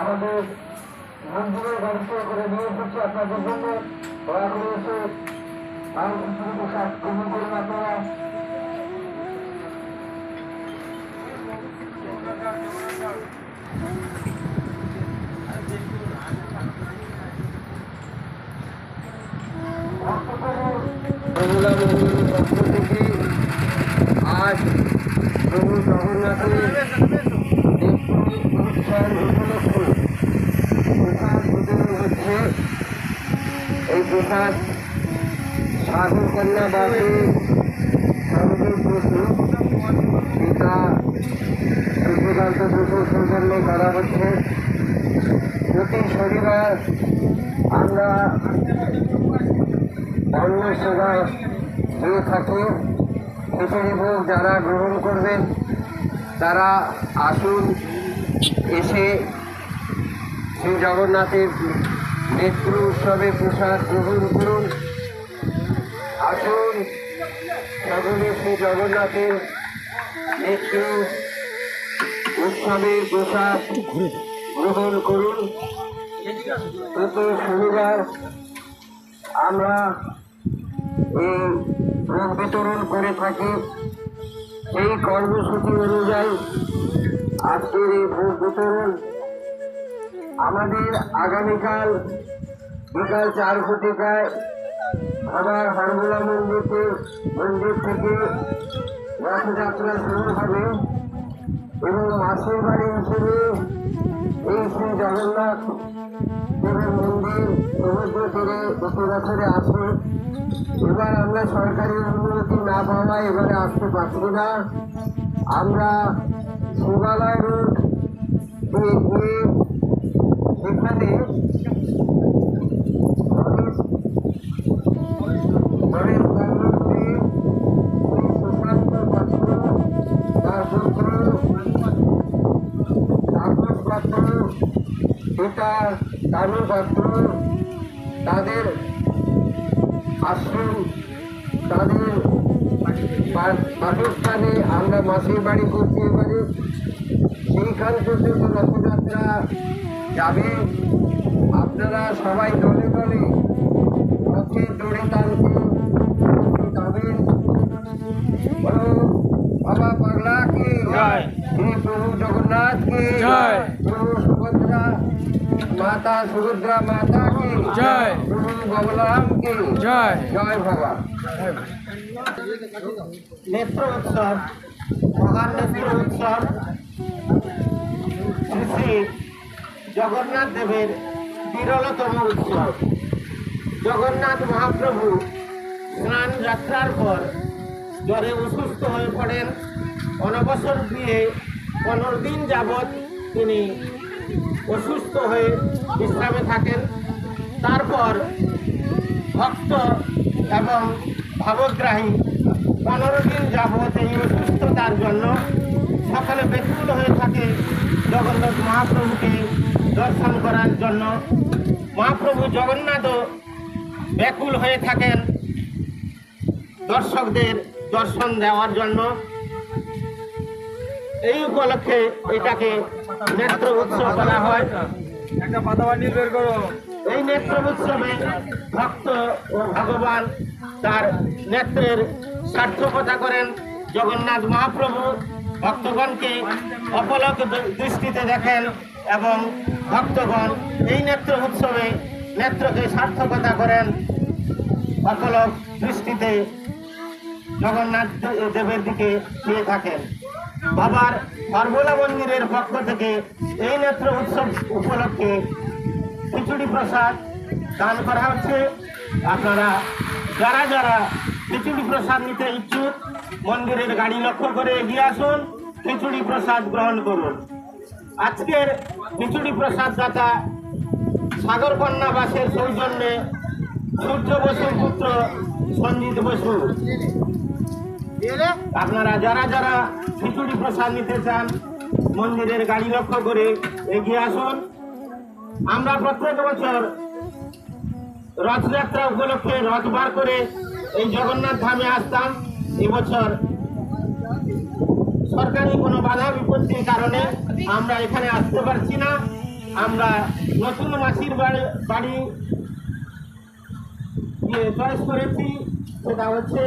আমাদের মন্দিরের ব্যবস্থা করে নিয়ে এসেছি। আপনাদের জন্য দয়া করে এসে আর আপনারা। আজ প্রভু জগন্নাথের উপলক্ষে প্রসাদ বিতরণ হচ্ছে এই প্রসাদ সাগর কন্যা বাসী সর্বদেব বসু, পিতা সূর্যকান্ত বসু, সৌজন্য করা হচ্ছে। প্রতি শনিবার আমরা অন্ন সেবা দিয়ে থাকি। খিচুড়ি ভোগ যারা গ্রহণ করবেন, তারা আসুন, এসে শ্রী জগন্নাথের নেত্র উৎসবে প্রসাদ গ্রহণ করুন। আসুন শ্রী জগন্নাথের নেত্র উৎসবের প্রসাদ গ্রহণ করুন। প্রতি শনিবার আমরা এই ভোগ বিতরণ করে থাকি। এই কর্মসূচি অনুযায়ী আজকের এই ভোগ বিতরণ আমাদের আগামীকাল বিকাল চার ঘটিকায় আবার হরমোলা মন্দিরকে মন্দির থেকে রথযাত্রা শুরু হবে এবং মাসের বাড়ি হিসেবে এই শ্রী জগন্নাথ দেবের মন্দির সমুদ্র তীরে প্রতি বছরে আসে। এবার আমরা সরকারি অনুমতি না পাওয়ায় এবারে আসতে পারছি না। আমরা শিবালয় রোড দিয়ে গিয়ে সেখানে ঘরের কর্মসূচি শ্রী সুশান্ত পাত্র তার পুত্র তাপস পাত্র পিতা কানু পাত্র তাদের আশ্রম, তাদের বাসস্থানে আমরা মাসির বাড়ি করতে পারি সেইখান পর্যন্ত রথযাত্রা যাবে। আপনারা সবাই দলে দলে রথের দড়ি টানতে যাবেন বলো বাবা পাগলা কি জয়। শ্রী প্রভু জগন্নাথ কি জয়। প্রভু সুভদ্রা মাতা সুভদ্রা মাতা কি জয়। প্রভু বলরাম কি জয়। জয় ভগবান। নেত্র উৎসব মহান নেত্র উৎসব। শ্রী শ্রী জগন্নাথ দেবের বিরলতম উৎসব। জগন্নাথ মহাপ্রভু স্নান যাত্রার পর জ্বরে অসুস্থ হয়ে পড়েন। অনবসর দিয়ে পনেরো দিন যাবৎ তিনি অসুস্থ হয়ে বিশ্রামে থাকেন। তারপর ভক্ত এবং ভাবগ্রাহী পনেরো দিন যাবৎ এই অসুস্থতার জন্য সকালে ব্যাকুল হয়ে থাকে জগন্নাথ মহাপ্রভুকে দর্শন করার জন্য। মহাপ্রভু জগন্নাথও ব্যাকুল হয়ে থাকেন। দর্শকদের দর্শন দেওয়ার জন্য এই উপলক্ষে এটাকে নেত্র উৎসব বলা হয়। একটা পাতা বান্ডিল বের করো। এই নেত্র উৎসবে ভক্ত ও ভগবান তার নেত্রের সার্থকতা করেন। জগন্নাথ মহাপ্রভু ভক্তগণকে অপলক দৃষ্টিতে দেখেন এবং ভক্তগণ এই নেত্র উৎসবে নেত্রকে সার্থকতা করেন। অপলক দৃষ্টিতে জগন্নাথ দেবের দিকে চেয়ে থাকেন। বাবার সর্বলা মন্দিরের পক্ষ থেকে এই নেত্র উৎসব উপলক্ষে খিচুড়ি প্রসাদ দান করা হচ্ছে। আপনারা যারা যারা খিচুড়ি প্রসাদ নিতে ইচ্ছুক, মন্দিরের গাড়ি লক্ষ্য করে এগিয়ে আসুন, খিচুড়ি প্রসাদ গ্রহণ করুন। আজকের খিচুড়ি প্রসাদ দাতা সাগর কন্যা বাসের সৌজন্যে সূর্য বসুর পুত্র সঞ্জিত বসু। আপনারা যারা যারা খিচুড়ি প্রসাদ নিতে চান, মন্দিরের গাড়ি লক্ষ্য করে এগিয়ে আসুন। আমরা প্রত্যেক বছর রথযাত্রা উপলক্ষে রথ বার করে এই জগন্নাথ ধামে আসতাম। এবছর সরকারি কোনো বাধা বিপত্তির কারণে আমরা এখানে আসতে পারছি না। আমরা নতুন মাসির বাড়ি বাড়ি চয়েস করেছি, সেটা হচ্ছে